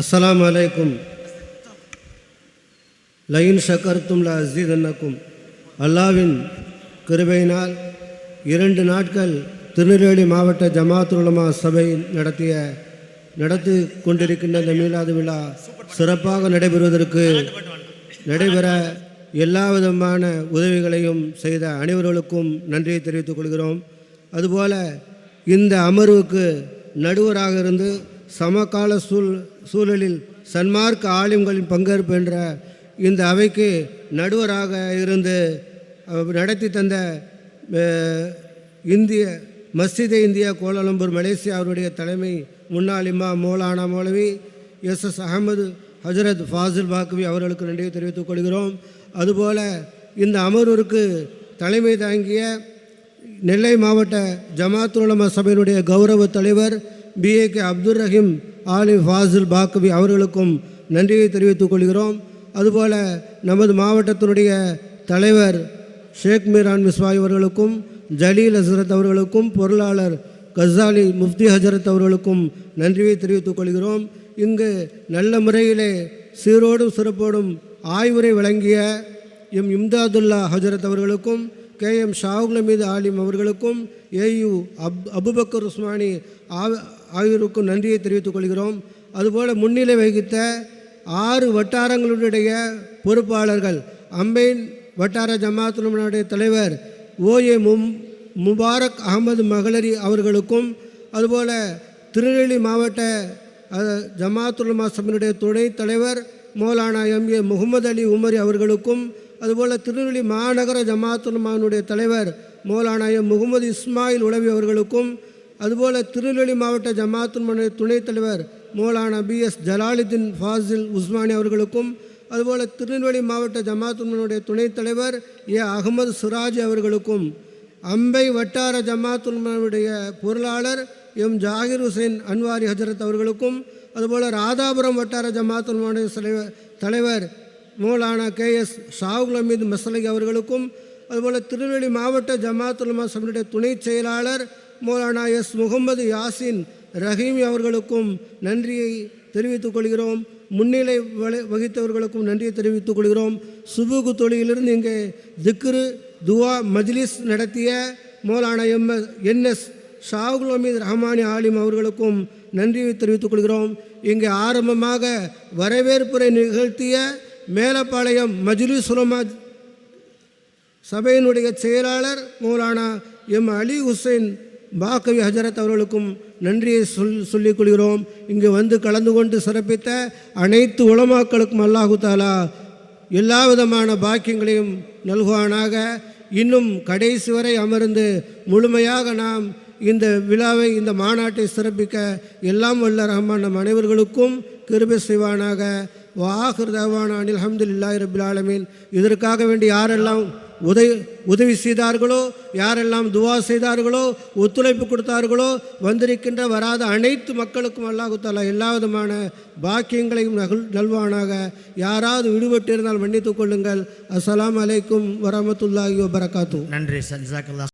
அஸ்ஸலாமு அலைக்கும் லயின் ஷக்கர்த்தும் ல அசீதன்னக்கும் அல்லாவின் கிருபையினால் இரண்டு நாட்கள் திருநெல்வேலி மாவட்ட ஜமாத் உலமா சபை நடத்திய நடத்தி கொண்டிருக்கின்ற இந்த மீளாது விழா சிறப்பாக நடைபெறுவதற்கு நடைபெற எல்லா விதமான உதவிகளையும் செய்த அனைவர்களுக்கும் நன்றியை தெரிவித்துக் கொள்கிறோம். அதுபோல இந்த அமர்வுக்கு நடுவராக இருந்து சமகால சூழ் சூழலில் சன்மார்க்க ஆலிம்களின் பங்கேற்பு என்ற இந்த அவைக்கு நடுவராக இருந்து நடத்தி தந்த இந்திய மஸ்ஜிதே இந்தியா கோலாலம்பூர் மலேசியா அவருடைய தலைமை முன்னாள் இம்மா மௌலானா மௌலவி எஸ் எஸ் அகமது ஹஜரத் ஃபாசில் பாக்வி அவர்களுக்கு நன்றியை தெரிவித்துக் கொள்கிறோம். அதுபோல இந்த அமர்வுக்கு தலைமை தாங்கிய நெல்லை மாவட்ட ஜமாத் சபையினுடைய கௌரவ தலைவர் பிஏ கே அப்துல் ரஹீம் ஆலிம் ஃபாசில் பாக்கவி அவர்களுக்கும் நன்றியை தெரிவித்துக் கொள்கிறோம். அதுபோல நமது மாவட்டத்தினுடைய தலைவர் ஷேக் மீரான் மிஸ்வாய் அவர்களுக்கும் ஜலீல் ஹசரத் அவர்களுக்கும் பொருளாளர் கசாலி முஃப்தி ஹஜரத் அவர்களுக்கும் நன்றியை தெரிவித்துக் கொள்கிறோம். இங்கு நல்ல முறையிலே சீரோடும் சிறப்போடும் ஆய்வுரை வழங்கிய எம் இம்தாதுல்லா ஹஜரத் அவர்களுக்கும் கே எம் ஷாவுல் மீது ஆலிம் அவர்களுக்கும் ஏயு அப் அபுபக்கர் உஸ்மானி ஆ- ஆகியோருக்கும் நன்றியை தெரிவித்துக் கொள்கிறோம். அதுபோல் முன்னிலை வகித்த ஆறு வட்டாரங்களுடைய பொறுப்பாளர்கள் அம்பைன் வட்டார ஜமாத்துடைய தலைவர் ஓஏ மும் முபாரக் அகமது மகளரி அவர்களுக்கும் அதுபோல் திருநெல்வேலி மாவட்ட ஜமாத்துலமா சபனுடைய துணைத் தலைவர் மௌலானா எம்ஏ முகமது அலி உமரி அவர்களுக்கும் அதுபோல் திருநெல்வேலி மாநகர ஜமாத்துலமானுடைய தலைவர் மௌலானா எம். முகமது இஸ்மாயில் உளவி அவர்களுக்கும் அதுபோல் திருநெல்வேலி மாவட்ட ஜமாத்துல் மானுடைய துணைத் தலைவர் மௌலானா பி எஸ் ஜலாலுதீன் ஃபாசில் உஸ்மானி அவர்களுக்கும் அதுபோல் திருநெல்வேலி மாவட்ட ஜமாத்துல்மனுடைய துணைத் தலைவர் ஏ. அகமது சுராஜ் அவர்களுக்கும் அம்பை வட்டார ஜமாத்துல்மாவுடைய பொருளாளர் எம். ஜாகிர் ஹுசைன் அன்வாரி ஹஜரத் அவர்களுக்கும் அதுபோல் ராதாபுரம் வட்டார ஜமாத்துல்மாவுடைய தலைவர் தலைவர் மௌலானா கே. எஸ். ஷாவுல் அமீது மசலகி அவர்களுக்கும் அதுபோல் திருநெல்வேலி மாவட்ட ஜமாத்துல்மா சபையுடைய துணைச் செயலாளர் மௌலானா எஸ் முகமது யாசின் ரஹீமி அவர்களுக்கும் நன்றியை தெரிவித்துக் கொள்கிறோம். முன்னிலை வகித்தவர்களுக்கும் நன்றியை தெரிவித்துக் கொள்கிறோம். சுபுகு தொழிலிருந்து இங்கே திக்ரு துவா மஜ்லிஸ் நடத்திய மௌலானா எம் என்எஸ் ஷாகுல் அமீத் ரஹமானி ஆலிம் அவர்களுக்கும் நன்றியை தெரிவித்துக் கொள்கிறோம். இங்கே ஆரம்பமாக வரவேற்புரை நிகழ்த்திய மேலப்பாளையம் மஜ்லிஸ் உலமா சபையினுடைய செயலாளர் மௌலானா எம் அலி ஹுசைன் பாக்கவி ஹஜரத் அவர்களுக்கும் நன்றியை சொல் சொல்லிக் கொள்கிறோம் இங்கு வந்து கலந்து கொண்டு சிறப்பித்த அனைத்து உளமாக்களுக்கும் அல்லாஹு தாலா எல்லா விதமான பாக்கியங்களையும் நல்குவானாக. இன்னும் கடைசி வரை அமர்ந்து முழுமையாக நாம் இந்த விழாவை இந்த மாநாட்டை சிறப்பிக்க எல்லாம் வல்ல ரஹ்மான் நம் அனைவர்களுக்கும் கிருபை செய்வானாக. வாஹிர் தவானா அனில் அஹமதுல்லாஹி ரபுல் ஆலமீன். இதற்காக வேண்டி யாரெல்லாம் உதவி உதவி செய்தார்களோ யாரெல்லாம் துவா செய்தார்களோ ஒத்துழைப்பு கொடுத்தார்களோ வந்திருக்கின்ற வராத அனைத்து மக்களுக்கும் அல்லாஹுத்தாலா எல்லா விதமான பாக்கியங்களையும் நகல் நல்வானாக. யாராவது விடுபட்டு இருந்தால் மன்னித்துக் கொள்ளுங்கள். அஸ்லாம் அலைக்கும் வரமத்துல்லாஹி வபரகாத்து நன்றி. சார்